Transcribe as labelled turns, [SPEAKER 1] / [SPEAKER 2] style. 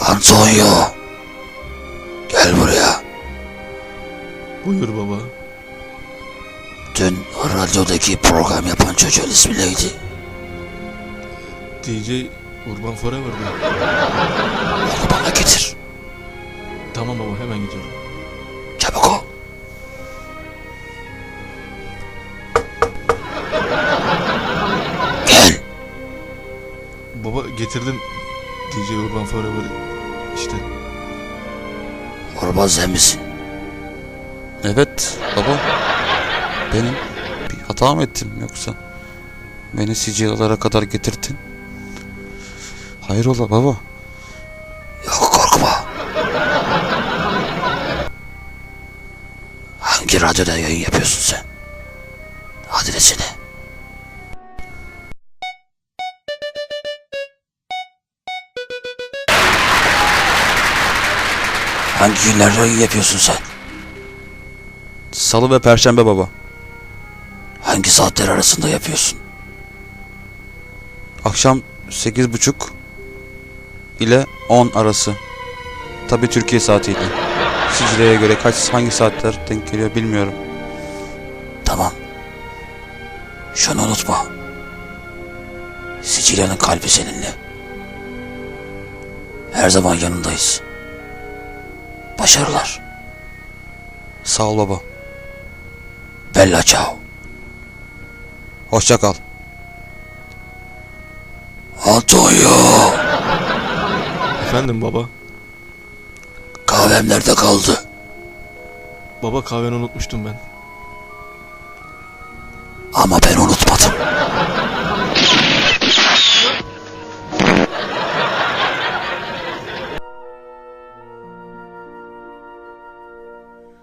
[SPEAKER 1] Antonio. Gel buraya.
[SPEAKER 2] Buyur baba.
[SPEAKER 1] Dün radyodaki program yapan çocuğun ismi neydi?
[SPEAKER 2] DJ Urban Forever'da.
[SPEAKER 1] Onu bana getir.
[SPEAKER 2] Tamam baba hemen gidiyorum.
[SPEAKER 1] Çabuk ol. Gel.
[SPEAKER 2] Baba getirdim DJ Urban Forever'ı. İşte
[SPEAKER 1] Kurban sen misin?
[SPEAKER 3] Evet baba. Benim bir hata mı ettim yoksa? Beni sicilyalara kadar getirdin. Hayrola baba?
[SPEAKER 1] Yok korkma. Hangi radyoda yayın yapıyorsun sen? Adresini. Hangi günlerde yayın yapıyorsun sen?
[SPEAKER 3] Salı ve perşembe baba.
[SPEAKER 1] Hangi saatler arasında yapıyorsun?
[SPEAKER 3] Akşam sekiz buçuk ile 10 arası. Tabii Türkiye saatiyle. Sicilya'ya göre kaç hangi saatler denk geliyor bilmiyorum.
[SPEAKER 1] Tamam. Şunu unutma. Sicilya'nın kalbi seninle. Her zaman yanındayız. Başarılar.
[SPEAKER 3] Sağ ol baba.
[SPEAKER 1] Bella ciao.
[SPEAKER 3] Hoşça kal.
[SPEAKER 1] Antonio.
[SPEAKER 2] Efendim baba.
[SPEAKER 1] Kahvem nerede kaldı?
[SPEAKER 2] Baba kahveni unutmuştum ben. Ama